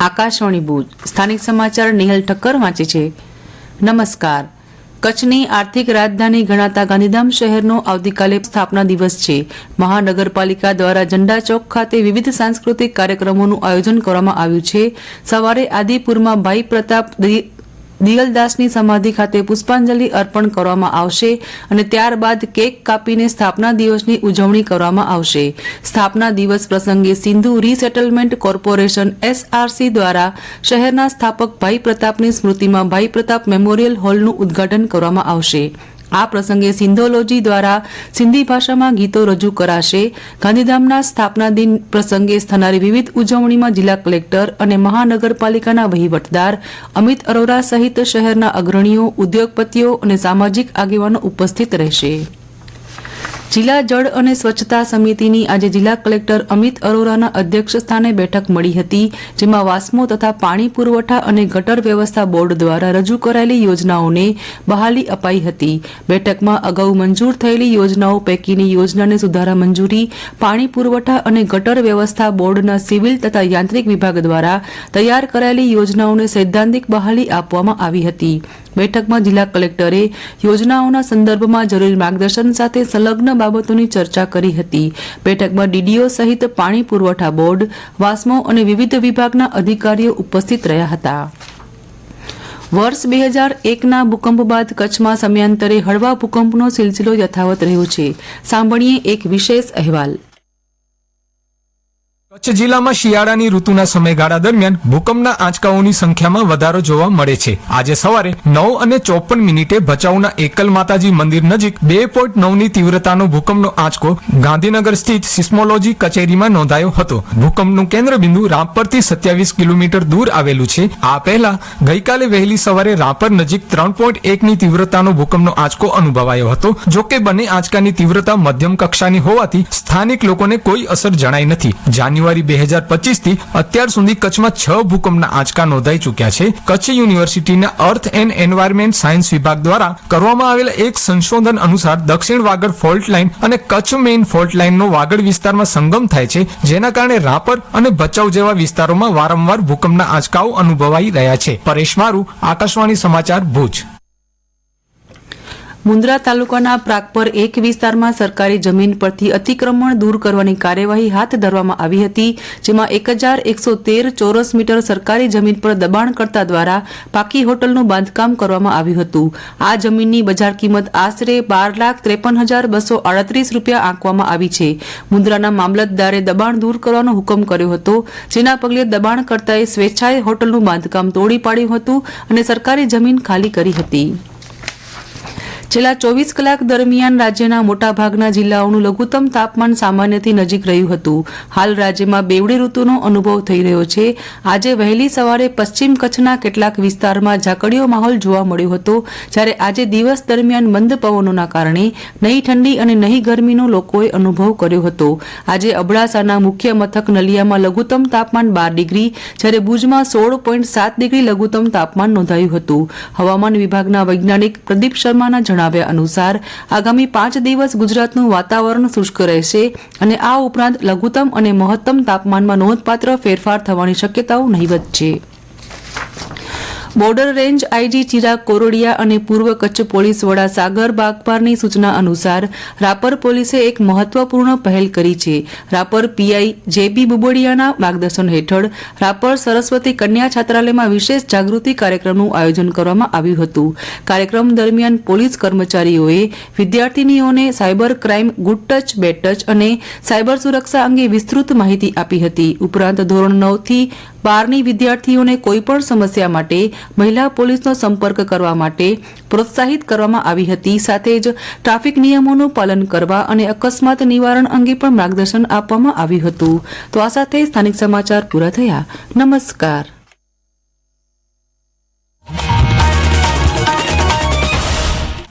આકાશવાણી ભુજ. સ્થાનિક સમાચાર નિહલ ઠક્કર વાંચે છે. નમસ્કાર. કચ્છની આર્થિક રાજધાની ગણાતા ગાંધીધામ શહેરનો આવતીકાલે સ્થાપના દિવસ છે. મહાનગરપાલિકા દ્વારા ઝંડા ચોક ખાતે વિવિધ સાંસ્કૃતિક કાર્યક્રમોનું આયોજન કરવામાં આવ્યું છે. સવારે આદિપુરમાં ભાઈ પ્રતાપ દિયલદાસની સમાધિ ખાતે પુષ્પાંજલિ અર્પણ કરવામાં આવશે અને ત્યારબાદ કેક કાપીને સ્થાપના દિવસની ઉજવણી કરવામાં આવશે. સ્થાપના દિવસ પ્રસંગે સિંધુ રીસેટલમેન્ટ કોર્પોરેશન એસઆરસી દ્વારા શહેરના સ્થાપક ભાઈ પ્રતાપની સ્મૃતિમાં ભાઈ પ્રતાપ મેમોરિયલ હોલનું ઉદ્ઘાટન કરવામાં આવશે. આ પ્રસંગે સિંધોલોજી દ્વારા સિંધી ભાષામાં ગીતો રજૂ કરાશે. ગાંધીધામના સ્થાપના દિન પ્રસંગે થનારી વિવિધ ઉજવણીમાં જિલ્લા કલેક્ટર અને મહાનગરપાલિકાના વહીવટદાર, અમિત અરોરા સહિત શહેરના અગ્રણીઓ, ઉદ્યોગપતિઓ અને સામાજિક આગેવાનો ઉપસ્થિત રહેશે. જિલ્લા જળ અને સ્વચ્છતા સમિતિની આજે જિલ્લા કલેક્ટર અમિત અરોરાના અધ્યક્ષ સ્થાને બેઠક મળી હતી, જેમાં વાસ્મો તથા પાણી પુરવઠા અને ગટર વ્યવસ્થા બોર્ડ દ્વારા રજૂ કરાયેલી યોજનાઓને બહાલી અપાઈ હતી. બેઠકમાં અગાઉ મંજૂર થયેલી યોજનાઓ પૈકીની યોજનાને સુધારા મંજૂરી, પાણી પુરવઠા અને ગટર વ્યવસ્થા બોર્ડના સિવિલ તથા યાંત્રિક વિભાગ દ્વારા તૈયાર કરાયેલી યોજનાઓને સૈદ્ધાંતિક બહાલી આપવામાં આવી હતી. બેઠકમાં જિલ્લા કલેક્ટરે યોજનાઓના સંદર્ભમાં જરૂરી માર્ગદર્શન સાથે સંલગ્ન બાબતોની ચર્ચા કરી હતી. બેઠકમાં ડીડીઓ સહિત પાણી પુરવઠા બોર્ડ, વાસ્મો અને વિવિધ વિભાગના અધિકારીઓ ઉપસ્થિત રહ્યા હતા. વર્ષ બે હજાર એકના ભૂકંપ બાદ કચ્છમાં સમયાંતરે હળવા ભૂકંપનો સિલસિલો યથાવત રહ્યો છે. સાંભળીએ એક વિશેષ અહેવાલ. કચ્છ જિલ્લામાં શિયાળાની ઋતુના સમયગાળા દરમિયાન ભૂકંપના આંચકાઓની સંખ્યામાં વધારો જોવા મળે છે. આજે સવારે નવ અને ચોપન મિનિટે ભચાઉના એકલ માતાજી મંદિર નજીક બે પોઈન્ટ નવની તીવ્રતાનો ભૂકંપનો આંચકો ગાંધીનગર સ્થિત સિસ્મોલોજી કચેરીમાં નોંધાયો હતો. ભૂકંપનું કેન્દ્રબિંદુ રામપરથી સત્યાવીસ કિલોમીટર દૂર આવેલું છે. આ પહેલા ગઈકાલે વહેલી સવારે રાપર નજીક ત્રણ પોઈન્ટ એકની તીવ્રતાનો ભૂકંપનો આંચકો અનુભવાયો હતો. જોકે બંને આંચકાની તીવ્રતા મધ્યમ કક્ષાની હોવાથી સ્થાનિક લોકોને કોઈ અસર જણાઈ નથી. જાન્યુઆરી બે હજાર પચીસથી અત્યાર સુધી કચ્છમાં છ ભૂકંપના આંચકા નોંધાઈ ચૂક્યા છે. કચ્છ યુનિવર્સિટીના અર્થ એન્ડ એન્વાયરમેન્ટ સાયન્સ વિભાગ દ્વારા કરવામાં આવેલા એક સંશોધન અનુસાર દક્ષિણ વાગડ ફોલ્ટ લાઇન અને કચ્છ મેઇન ફોલ્ટ લાઇનનો વાગડ વિસ્તારમાં સંગમ થાય છે, જેના કારણે રાપર અને ભચાઉ જેવા વિસ્તારોમાં વારંવાર ભૂકંપના આંચકાઓ અનુભવાઈ રહ્યા છે. પરેશ મારુ આકાશવાણી સમાચાર ભુજ. મુન્દ્રા તાલુકાના પ્રાગપર એક વિસ્તારમાં સરકારી જમીન પરથી અતિક્રમણ દૂર કરવાની કાર્યવાહી હાથ ધરવામાં આવી હતી, જેમાં એક હજાર એકસો તેર ચોરસ મીટર સરકારી જમીન પર દબાણકર્તા દ્વારા પાકી હોટલનું બાંધકામ કરવામાં આવ્યું હતું. આ જમીનની બજાર કિંમત આશરે બાર લાખ ત્રેપન હજાર બસો આડત્રીસ રૂપિયા આંકવામાં આવી છે. મુન્દ્રાના મામલતદારે દબાણ દૂર કરવાનો હુકમ કર્યો હતો, જેના પગલે દબાણકર્તાએ સ્વેચ્છાએ હોટલનું બાંધકામ તોડી પાડ્યું હતું અને સરકારી જમીન ખાલી કરી હતી. છેલ્લા ચોવીસ કલાક દરમિયાન રાજ્યના મોટાભાગના જિલ્લાઓનું લઘુત્તમ તાપમાન સામાન્યથી નજીક રહ્યું હતું. હાલ રાજ્યમાં બેવડી ઋતુનો અનુભવ થઈ રહ્યો છે. આજે વહેલી સવારે પશ્ચિમ કચ્છના કેટલાક વિસ્તારમાં ઝાકડીયો માહોલ જોવા મળ્યો હતો, જ્યારે આજે દિવસ દરમિયાન મંદ પવનોના કારણે નહીં ઠંડી અને નહીં ગરમીનો લોકોએ અનુભવ કર્યો હતો. આજે અબડાસાના મુખ્ય મથક નલિયામાં લઘુત્તમ તાપમાન બાર ડિગ્રી, જ્યારે ભુજમાં સોળ પોઈન્ટ સાત ડિગ્રી લઘુત્તમ તાપમાન નોંધાયું હતું. હવામાન વિભાગના વૈજ્ઞાનિક પ્રદીપ શર્માના જણાવ્યા અનુસાર, આગામી પાંચ દિવસ ગુજરાતનું વાતાવરણ શુષ્ક રહેશે અને આ ઉપરાંત લઘુત્તમ અને મહત્તમ તાપમાનમાં નોંધપાત્ર ફેરફાર થવાની શક્યતાઓ નહીવત છે. Border range IG Chirag Korodiya અને પૂર્વ કચ્છ પોલીસ વડા સાગર બાગપારની સૂચના અનુસાર રાપર પોલીસે એક મહત્વપૂર્ણ પહેલ કરી છે. રાપર પીઆઈ જેબી બુબોડિયાના માર્ગદર્શન હેઠળ રાપર સરસ્વતી કન્યા છાત્રાલયમાં વિશેષ જાગૃતિ કાર્યક્રમનું આયોજન કરવામાં આવ્યું હતું. કાર્યક્રમ દરમિયાન પોલીસ કર્મચારીઓએ વિદ્યાર્થીનીઓને cyber crime good touch bad touch અને સાયબર સુરક્ષા અંગે વિસ્તૃત માહિતી આપી હતી. ઉપરાંત ધોરણ નવથી બારની વિદ્યાર્થીઓને કોઈપણ સમસ્યા માટે મહિલા પોલીસનો સંપર્ક કરવા માટે પ્રોત્સાહિત કરવામાં આવી હતી. સાથે જ ટ્રાફિક નિયમોનું પાલન કરવા અને અકસ્માત નિવારણ અંગે પણ માર્ગદર્શન આપવામાં આવ્યું હતું. તો આ સાથે સ્થાનિક સમાચાર પૂરા થયા. નમસ્કાર.